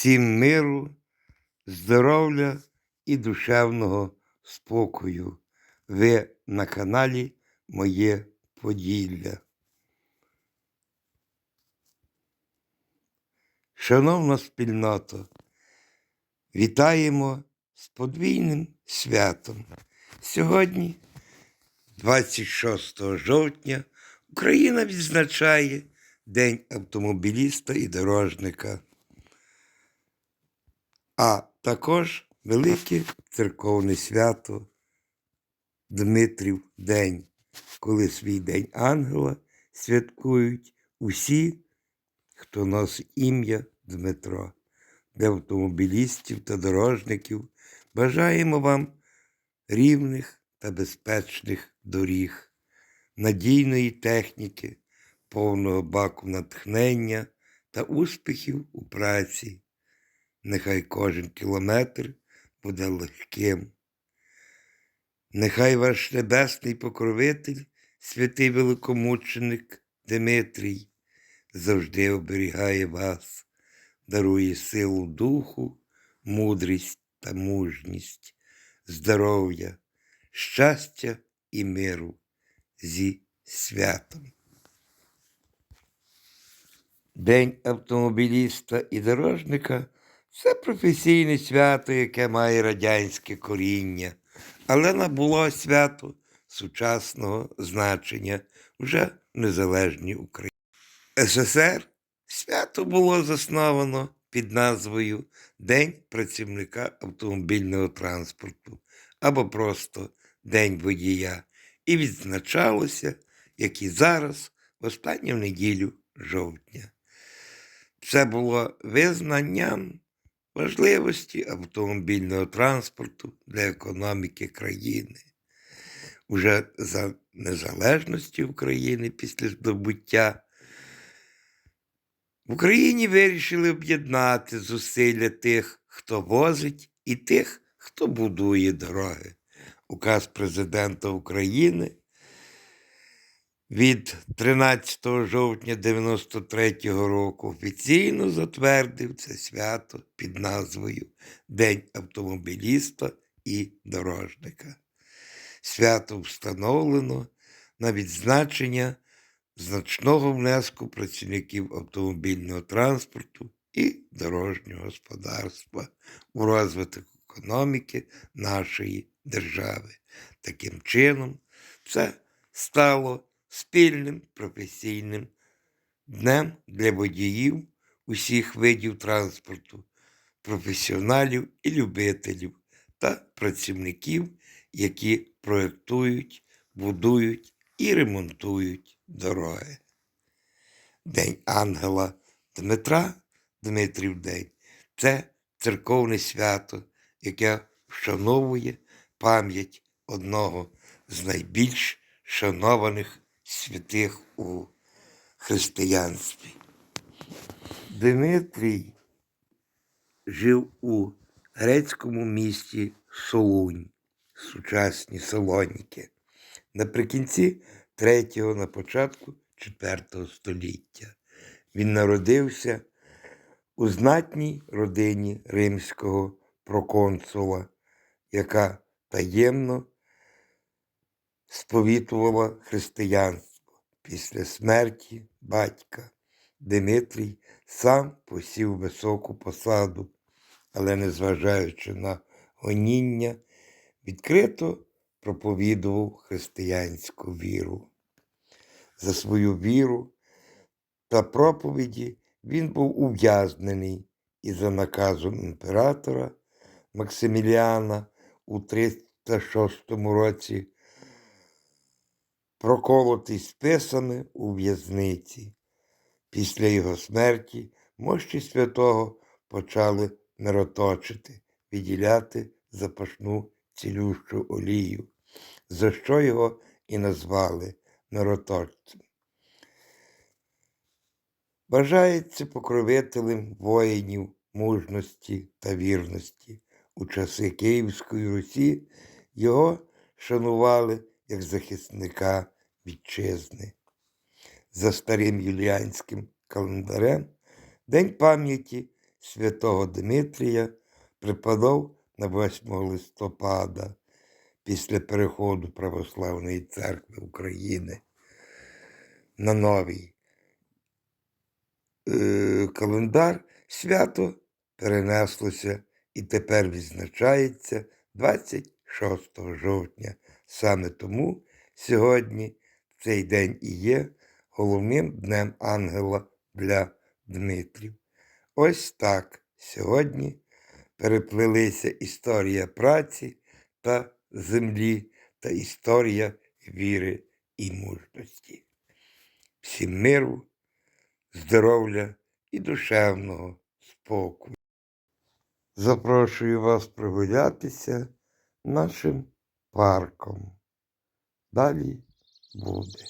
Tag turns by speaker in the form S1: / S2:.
S1: всім миру, здоров'я і душевного спокою. Ви на каналі Моє Поділля. Шановна спільнота, вітаємо з подвійним святом. Сьогодні, 26 жовтня, Україна відзначає День автомобіліста і дорожника, а також велике церковне свято Дмитрів День, коли свій День Ангела святкують усі, хто носить ім'я Дмитро. Для автомобілістів та дорожників бажаємо вам рівних та безпечних доріг, надійної техніки, повного баку натхнення та успіхів у праці. Нехай кожен кілометр буде легким. Нехай ваш небесний покровитель, святий великомученик Димитрій, завжди оберігає вас, дарує силу духу, мудрість та мужність, здоров'я, щастя і миру зі святом. День автомобіліста і дорожника це професійне свято, яке має радянське коріння, але набуло свято сучасного значення вже в незалежній Україні. СССР свято було засновано під назвою День працівника автомобільного транспорту або просто День водія і відзначалося, як і зараз, в останню неділю жовтня. Це було визнанням важливості автомобільного транспорту для економіки країни. Уже за незалежності України після здобуття в Україні вирішили об'єднати зусилля тих, хто возить, і тих, хто будує дороги. Указ президента України від 13 жовтня 93-го року офіційно затвердив це свято під назвою День автомобіліста і дорожника. Свято встановлено на відзначення значного внеску працівників автомобільного транспорту і дорожнього господарства у розвиток економіки нашої держави. Таким чином, це стало спільним професійним днем для водіїв усіх видів транспорту, професіоналів і любителів та працівників, які проєктують, будують і ремонтують дороги. День Ангела Дмитра, Дмитрів День це церковне свято, яке вшановує пам'ять одного з найбільш шанованих святих у християнстві. Дмитрій жив у грецькому місті Солунь, сучасні Салоніки, наприкінці 3-го, на початку 4 століття. Він народився у знатній родині римського проконсула, яка таємно сповітувала християнство. Після смерті батька Дмитрій сам посів високу посаду, але, незважаючи на гоніння, відкрито проповідував християнську віру. За свою віру та проповіді він був ув'язнений і за наказом імператора Максиміліана у 306 році проколотий списами у в'язниці. Після його смерті мощі святого почали мироточити, відділяти запашну цілющу олію, за що його і назвали мироточцем. Вважається покровителем воїнів мужності та вірності. У часи Київської Русі його шанували як захисника вітчизни. За старим юліанським календарем День пам'яті святого Дмитрія припадав на 8 листопада після переходу Православної церкви України на новий е, календар свято перенеслося і тепер відзначається 26 жовтня. Саме тому сьогодні цей день і є головним днем ангела для Дмитрів. Ось так сьогодні переплелися історія праці та землі та історія віри і мужності. Всім миру, здоров'я і душевного спокою. Запрошую вас прогулятися нашим парком. Далі буде.